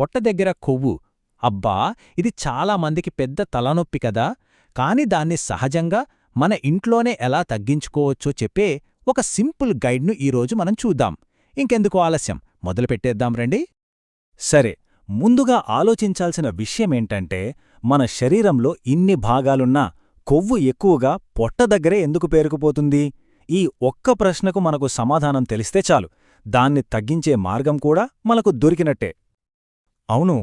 పొట్ట దగ్గర కొవ్వు. అబ్బా ఇది చాలా మందికి పెద్ద తలనొప్పి కదా. కాని దాన్ని సహజంగా మన ఇంట్లోనే ఎలా తగ్గించుకోవచ్చో చెప్పే ఒక సింపుల్ గైడ్ను ఈరోజు మనం చూద్దాం. ఇంకెందుకు ఆలస్యం? మొదలుపెట్టేద్దాం రండి. సరే ముందుగా ఆలోచించాల్సిన విషయమేంటంటే మన శరీరంలో ఇన్ని భాగాలున్నా కొవ్వు ఎక్కువగా పొట్ట దగ్గరే ఎందుకు పేరుకుపోతుంది? ఈ ఒక్క ప్రశ్నకు మనకు సమాధానం తెలిస్తే చాలు. దాన్ని తగ్గించే మార్గం కూడా మనకు దొరికినట్టే. అవును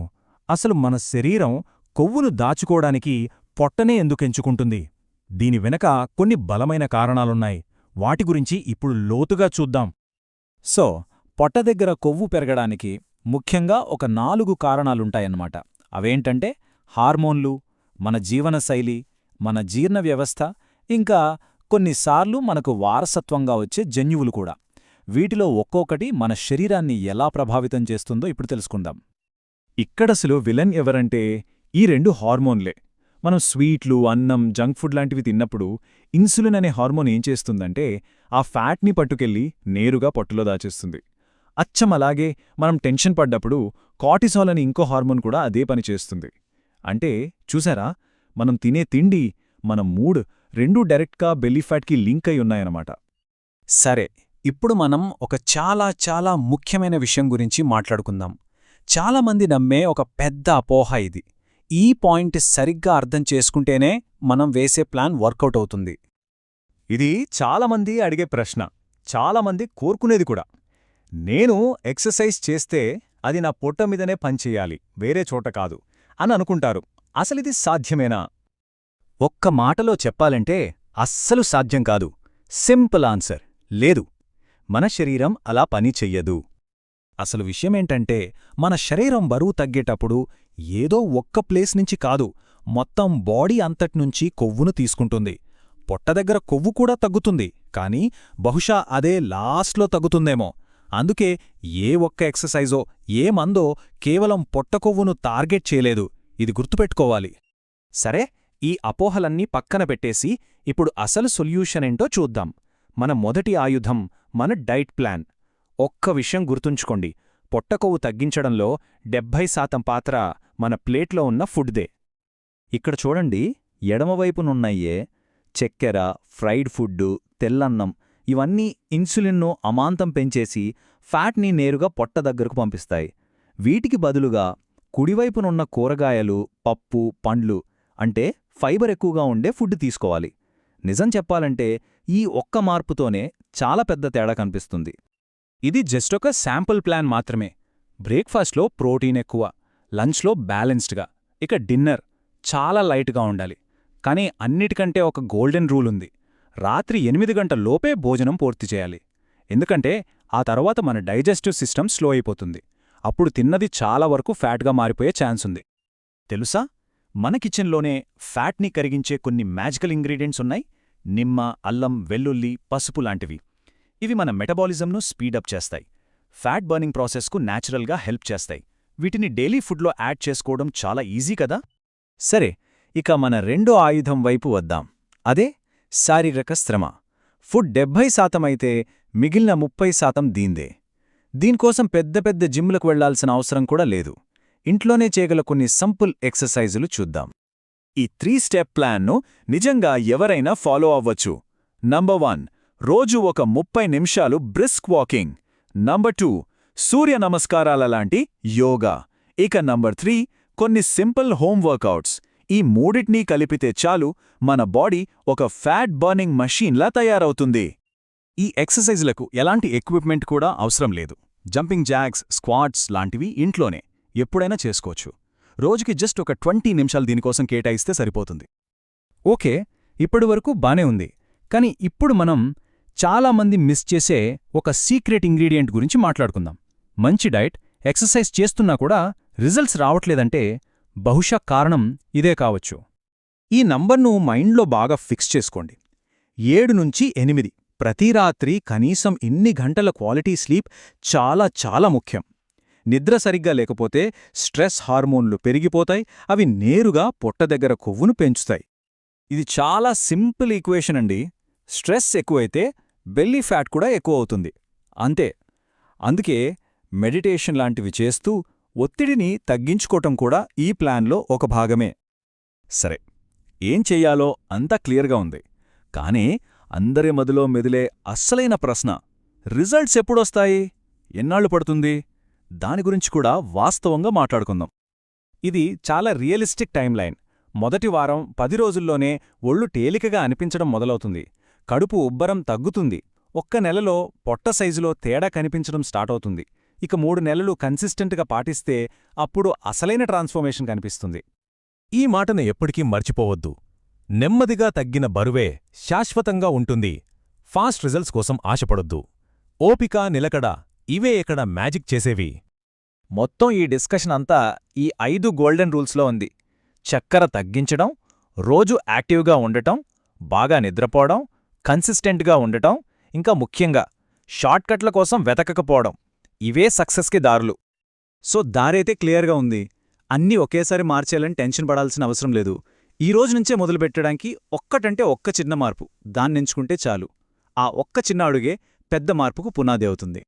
అసలు మన శరీరం కొవ్వును దాచుకోవడానికి పొట్టనే ఎందుకెంచుకుంటుంది? దీని వెనక కొన్ని బలమైన కారణాలున్నాయి. వాటి గురించి ఇప్పుడు లోతుగా చూద్దాం. సో పొట్ట దగ్గర కొవ్వు పెరగడానికి ముఖ్యంగా ఒక నాలుగు కారణాలుంటాయన్నమాట. అవేంటంటే హార్మోన్లు మన జీవనశైలి మన జీర్ణ వ్యవస్థ ఇంకా కొన్నిసార్లు మనకు వారసత్వంగా వచ్చే జన్యువులు కూడా. వీటిలో ఒక్కొక్కటి మన శరీరాన్ని ఎలా ప్రభావితం చేస్తుందో ఇప్పుడు తెలుసుకుందాం. ఇక్కడసలు విలన్ ఎవరంటే ఈ రెండు హార్మోన్లే. మనం స్వీట్లు అన్నం జంక్ ఫుడ్ లాంటివి తిన్నప్పుడు ఇన్సులిన్ అనే హార్మోన్ ఏం చేస్తుందంటే ఆ ఫ్యాట్ని పట్టుకెళ్ళి నేరుగా పొట్టులో దాచేస్తుంది. అచ్చం అలాగే మనం టెన్షన్ పడ్డప్పుడు కాటిసాల్ అని ఇంకో హార్మోన్ కూడా అదే పని చేస్తుంది. అంటే చూసారా? మనం తినే తిండి మన మూడ్ రెండూ డైరెక్ట్గా బెల్లీఫ్యాట్కి లింక్ అయి ఉన్నాయన్నమాట. సరే ఇప్పుడు మనం ఒక చాలా చాలా ముఖ్యమైన విషయం గురించి మాట్లాడుకుందాం. చాలామంది నమ్మే ఒక పెద్ద అపోహ ఇది. ఈ పాయింట్ సరిగ్గా అర్థం చేసుకుంటేనే మనం వేసే ప్లాన్ వర్కౌట్ అవుతుంది. ఇది చాలామంది అడిగే ప్రశ్న. చాలామంది కోరుకునేది కూడా. నేను ఎక్సర్సైజ్ చేస్తే అది నా పొట్ట మీదనే పనిచేయాలి వేరే చోట కాదు అని అనుకుంటారు. అసలిది సాధ్యమేనా? ఒక్క మాటలో చెప్పాలంటే అస్సలు సాధ్యం కాదు. Simple answer. లేదు. మన శరీరం అలా పని చెయ్యదు. అసలు విషయమేంటంటే మన శరీరం బరువు తగ్గేటప్పుడు ఏదో ఒక్క ప్లేస్ నుంచి కాదు మొత్తం బాడీ అంతట్నుంచి కొవ్వును తీసుకుంటుంది. పొట్ట దగ్గర కొవ్వు కూడా తగ్గుతుంది కాని బహుశా అదే లాస్ట్లో తగ్గుతుందేమో. అందుకే ఏ ఒక్క ఎక్సర్సైజో ఏ మందో కేవలం పొట్ట కొవ్వును టార్గెట్ చేయలేదు. ఇది గుర్తుపెట్టుకోవాలి. సరే ఈ అపోహలన్నీ పక్కన పెట్టేసి ఇప్పుడు అసలు సొల్యూషన్ ఏంటో చూద్దాం. మన మొదటి ఆయుధం మన డైట్ ప్లాన్. ఒక్క విషయం గుర్తుంచుకోండి. పొట్టకొవ్వు తగ్గించడంలో డెబ్భై శాతం పాత్ర మన ప్లేట్లో ఉన్న ఫుడ్దే. ఇక్కడ చూడండి ఎడమవైపునున్నయ్యే చెక్కెర ఫ్రైడ్ ఫుడ్డు తెల్లన్నం ఇవన్నీ ఇన్సులిన్ను అమాంతం పెంచేసి ఫ్యాట్ని నేరుగా పొట్ట దగ్గరకు పంపిస్తాయి. వీటికి బదులుగా కుడివైపునున్న కూరగాయలు పప్పు పండ్లు అంటే ఫైబర్ ఎక్కువగా ఉండే ఫుడ్ తీసుకోవాలి. నిజం చెప్పాలంటే ఈ ఒక్క మార్పుతోనే చాలా పెద్ద తేడా కనిపిస్తుంది. ఇది జస్ట్ ఒక శాంపుల్ ప్లాన్ మాత్రమే. బ్రేక్ఫాస్ట్లో ప్రోటీన్ ఎక్కువ లంచ్లో బ్యాలెన్స్డ్గా. ఇక డిన్నర్ చాలా లైట్గా ఉండాలి. కానీ అన్నిటికంటే ఒక గోల్డెన్ రూల్ ఉంది. రాత్రి ఎనిమిది గంటల లోపే భోజనం పూర్తి చేయాలి. ఎందుకంటే ఆ తర్వాత మన డైజెస్టివ్ సిస్టమ్ స్లో అయిపోతుంది. అప్పుడు తిన్నది చాలా వరకు ఫ్యాట్గా మారిపోయే ఛాన్స్ ఉంది. తెలుసా? మన కిచెన్లోనే ఫ్యాట్ని కరిగించే కొన్ని మ్యాజికల్ ఇంగ్రీడియంట్స్ ఉన్నాయి. నిమ్మ అల్లం వెల్లుల్లి పసుపు లాంటివి. ఇవి మన మెటబాలిజంను స్పీడప్ చేస్తాయి. ఫ్యాట్ బర్నింగ్ ప్రాసెస్కు న్యాచురల్గా హెల్ప్ చేస్తాయి. వీటిని డైలీ ఫుడ్లో యాడ్ చేసుకోవడం చాలా ఈజీ కదా? సరే ఇక మన రెండో ఆయుధం వైపు వద్దాం. అదే శారీరక శ్రమ. ఫుడ్ డెబ్భై శాతం అయితే మిగిలిన ముప్పై శాతం దీందే. దీనికోసం పెద్ద పెద్ద జిమ్లకు వెళ్ళాల్సిన అవసరం కూడా లేదు. ఇంట్లోనే చేయగల కొన్ని సంపుల్ ఎక్సర్సైజులు చూద్దాం. ఈ త్రీ స్టెప్ ప్లాన్ను నిజంగా ఎవరైనా ఫాలో అవ్వచ్చు. నంబర్ వన్ రోజు ఒక ముప్పై నిమిషాలు బ్రిస్క్ వాకింగ్. నంబర్ టూ సూర్య నమస్కారాల లాంటి యోగా. ఇక నంబర్ త్రీ కొన్ని సింపుల్ హోమ్ వర్కౌట్స్. ఈ మూడిట్నీ కలిపితే చాలు మన బాడీ ఒక ఫ్యాట్ బర్నింగ్ మషీన్లా తయారవుతుంది. ఈ ఎక్సర్సైజ్లకు ఎలాంటి ఎక్విప్మెంట్ కూడా అవసరం లేదు. జంపింగ్ జాగ్స్ స్క్వాడ్స్ లాంటివి ఇంట్లోనే. ఎప్పుడైనా చేసుకోవచ్చు. రోజుకి జస్ట్ ఒక ట్వంటీ నిమిషాలు దీనికోసం కేటాయిస్తే సరిపోతుంది. ఓకే ఇప్పటివరకు బానే ఉంది. కానీ ఇప్పుడు మనం చాలామంది మిస్ చేసే ఒక సీక్రెట్ ఇంగ్రీడియంట్ గురించి మాట్లాడుకుందాం. మంచి డైట్ ఎక్సర్సైజ్ చేస్తున్నా కూడా రిజల్ట్స్ రావట్లేదంటే బహుశా కారణం ఇదే కావచ్చు. ఈ నంబర్ను మైండ్లో బాగా ఫిక్స్ చేసుకోండి. ఏడు నుంచి ఎనిమిది ప్రతి రాత్రి కనీసం ఇన్ని గంటల క్వాలిటీ స్లీప్ చాలా చాలా ముఖ్యం. నిద్ర సరిగ్గా లేకపోతే స్ట్రెస్ హార్మోన్లు పెరిగిపోతాయి అవి నేరుగా పొట్ట దగ్గర కొవ్వును పెంచుతాయి. ఇది చాలా సింపుల్ ఈక్వేషన్ అండి. స్ట్రెస్ ఎక్కువైతే బెల్లీ ఫ్యాట్ కూడా ఎక్కువ అవుతుంది. అంతే. అందుకే మెడిటేషన్ లాంటివి చేస్తూ ఒత్తిడిని తగ్గించుకోవటం కూడా ఈ ప్లాన్లో ఒక భాగమే. సరే ఏం చెయ్యాలో అంతా క్లియర్గా ఉంది. కానీ అందరి మదిలో మెదిలే అస్సలైన ప్రశ్న రిజల్ట్స్ ఎప్పుడొస్తాయి? ఎన్నాళ్ళు పడుతుంది? దాని గురించి కూడా వాస్తవంగా మాట్లాడుకుందాం. ఇది చాలా రియలిస్టిక్ టైంలైన్ మొదటి వారం పది రోజుల్లోనే ఒళ్ళు తేలికగా అనిపించడం మొదలవుతుంది. కడుపు ఉబ్బరం తగ్గుతుంది. ఒక్క నెలలో పొట్ట సైజులో తేడా కనిపించడం స్టార్ట్ అవుతుంది. ఇక మూడు నెలలు కన్సిస్టెంట్గా పాటిస్తే అప్పుడు అసలైన ట్రాన్స్ఫర్మేషన్ కనిపిస్తుంది. ఈ మాటను ఎప్పటికీ మర్చిపోవద్దు. నెమ్మదిగా తగ్గిన బరువే శాశ్వతంగా ఉంటుంది. ఫాస్ట్ రిజల్ట్స్ కోసం ఆశపడొద్దు. ఓపిక నిలకడ ఇవే ఇక్కడ మ్యాజిక్ చేసేవి. మొత్తం ఈ డిస్కషన్ అంతా ఈ ఐదు గోల్డెన్ రూల్స్లో ఉంది. చక్కెర తగ్గించడం రోజు యాక్టివ్గా ఉండటం బాగా నిద్రపోవడం కన్సిస్టెంట్గా ఉండటం ఇంకా ముఖ్యంగా షార్ట్కట్ల కోసం వెతకకపోవడం ఇవే సక్సెస్కి దారులు. సో దారైతే క్లియర్గా ఉంది. అన్నీ ఒకేసారి మార్చేయాలని టెన్షన్ పడాల్సిన అవసరం లేదు. ఈ రోజు నుంచే మొదలుపెట్టడానికి ఒక్కటంటే ఒక్క చిన్న మార్పు దాన్నించుకుంటే చాలు. ఆ ఒక్క చిన్న అడుగే పెద్ద మార్పుకు పునాది అవుతుంది.